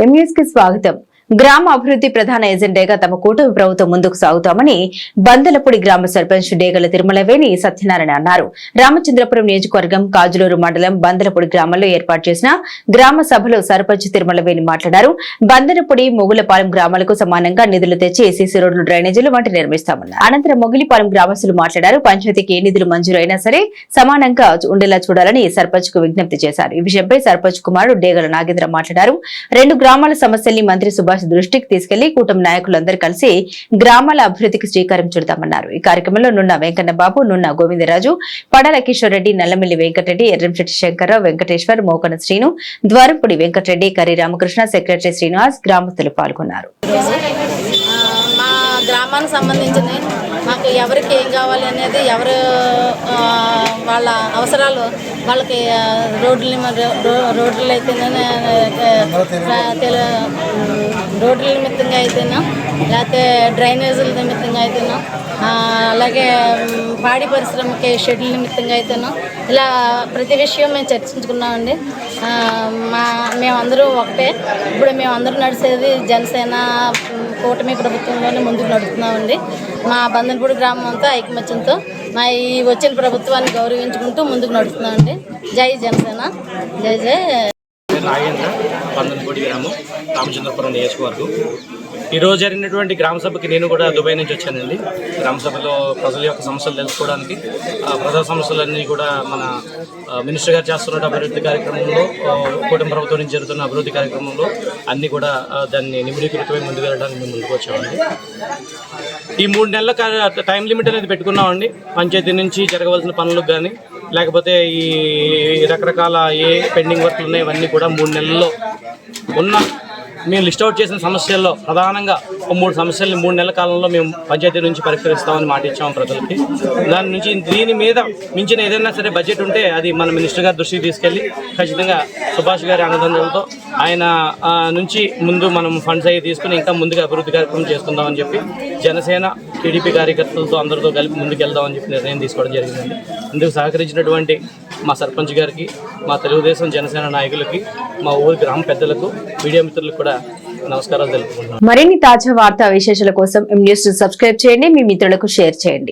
ఎంన్యూస్కి స్వాగతం. గ్రామ అభివృద్ధి ప్రధాన ఎజెండాగా తమ కూటమి ప్రభుత్వం ముందుకు సాగుతామని బందలపూడి గ్రామ సర్పంచ్ డేగల తిరుమలవేణి సత్యనారాయణ అన్నారు. రామచంద్రపురం నియోజకవర్గం కాజులూరు మండలం బందలపూడి గ్రామంలో ఏర్పాటు చేసిన గ్రామ సభలో సర్పంచ్ తిరుమలవేణి మాట్లాడారు. బందలపూడి మొగులపాలెం గ్రామాలకు సమానంగా నిధులు తెచ్చి ఏసీసీ రోడ్లు డ్రైనేజీలు వంటి నిర్మిస్తామన్నారు. అనంతరం మొగిలిపాలెం గ్రామస్తులు మాట్లాడారు. పంచాయతీకి ఏ నిధులు మంజూరైనా సరే సమానంగా ఉండేలా చూడాలని సర్పంచ్కు విజ్ఞప్తి చేశారు. ఈ విషయంపై సర్పంచ్ కుమారుడు డేగల నాగేంద్ర మాట్లాడారు. రెండు గ్రామాల సమస్యల్ని మంత్రి సుభాష్ దృష్టికి తీసుకెళ్ళి కూటమి నాయకులందరూ కలిసి గ్రామాల అభివృద్ధికి శ్రీకారం చుడతామన్నారు. ఈ కార్యక్రమంలో నున్న వెంకన్న బాబు నున్న గోవిందరాజు పడాల కిషోర్ రెడ్డి నల్లమిల్లి వెంకటరెడ్డి ఎర్రంశెట్టి శంకర్రావు వెంకటేశ్వర్ మోకన శ్రీను ద్వారంపూడి వెంకటరెడ్డి కరి రామకృష్ణ సెక్రటరీ శ్రీనివాస్ గ్రామస్తులు పాల్గొన్నారు. మా గ్రామానికి సంబంధించిన మాకు ఎవరికి ఏం కావాలి అనేది ఎవరు వాళ్ళ అవసరాలు వాళ్ళకి రోడ్లు రో- రోడ్లు అయితేనే రోడ్ల నిమిత్తంగా అయితేనా లేకపోతే డ్రైనేజీల నిమిత్తంగా అయితేనా అలాగే పాడి పరిశ్రమకి షెడ్యూల్ నిమిత్తంగా అయితేనో ఇలా ప్రతి విషయం మేము చర్చించుకున్నామండి. మా మేమందరూ ఒకటే ఇప్పుడు మేమందరూ నడిచేది జనసేన కూటమి ప్రభుత్వంలోనే ముందుకు నడుస్తున్నామండి మా బంధనపూడి గ్రామం అంతా ఐకమత్యంతో మా ఈ వచ్చిన ప్రభుత్వాన్ని గౌరవించుకుంటూ ముందుకు నడుస్తున్నామండి. జై జనసేన. జై జై. పేరు నాగేంద్ర పందనపూడి గ్రామం రామచంద్రపురం నియోజకవర్గం. ఈరోజు జరిగినటువంటి గ్రామ సభకి నేను కూడా దుబాయ్ నుంచి వచ్చానండి. గ్రామ సభలో ప్రజల యొక్క సమస్యలు తెలుసుకోవడానికి ఆ, ప్రజా సమస్యలన్నీ కూడా మన మినిస్టర్ గారు చేస్తున్న అభివృద్ధి కార్యక్రమంలో కుటుంబ కూటమి ప్రభుత్వం నుంచి జరుగుతున్న అభివృద్ధి కార్యక్రమంలో అన్నీ కూడా దాన్ని నిమిడీకృతమై ముందుకు వెళ్ళడానికి మేము ముందుకు వచ్చామండి. ఈ మూడు నెలల టైం లిమిట్ అనేది పెట్టుకున్నామండి. పంచాయతీ నుంచి జరగవలసిన పనులకు కానీ లేకపోతే ఈ రకరకాల ఏ పెండింగ్ వర్క్లు ఉన్నాయి ఇవన్నీ కూడా మూడు నెలల్లో ఉన్న మేము లిస్ట్ అవుట్ చేసిన సమస్యల్లో ప్రధానంగా ఒక మూడు సమస్యల్ని మూడు నెలల కాలంలో మేము పంచాయతీ నుంచి పరిష్కరిస్తామని మాట ఇచ్చాము ప్రజలకి. దాని నుంచి దీని మీద మించిన ఏదైనా సరే బడ్జెట్ ఉంటే అది మన మినిస్టర్ గారి దృష్టికి తీసుకెళ్ళి ఖచ్చితంగా సుభాష్ గారి అనుదండలతో ఆయన నుంచి ముందు మనం ఫండ్స్ అయ్యి తీసుకుని ఇంకా ముందుగా అభివృద్ధి కార్యక్రమం చేసుకుందామని చెప్పి జనసేన టీడీపీ కార్యకర్తలతో అందరితో కలిపి ముందుకు వెళ్దామని చెప్పి నిర్ణయం తీసుకోవడం జరిగిందండి. ఇందుకు సహకరించినటువంటి మా సర్పంచ్ గారికి మా తెలుగుదేశం జనసేన నాయకులకి మా ఊరి గ్రామ పెద్దలకు మీడియా మిత్రులకు కూడా నమస్కారాలు తెలుపుకుంటున్నాను మరిన్ని తాజా వార్తా విశేషాల కోసం ఎం న్యూస్ సబ్స్క్రైబ్ చేయండి. మీ మిత్రులకు షేర్ చేయండి.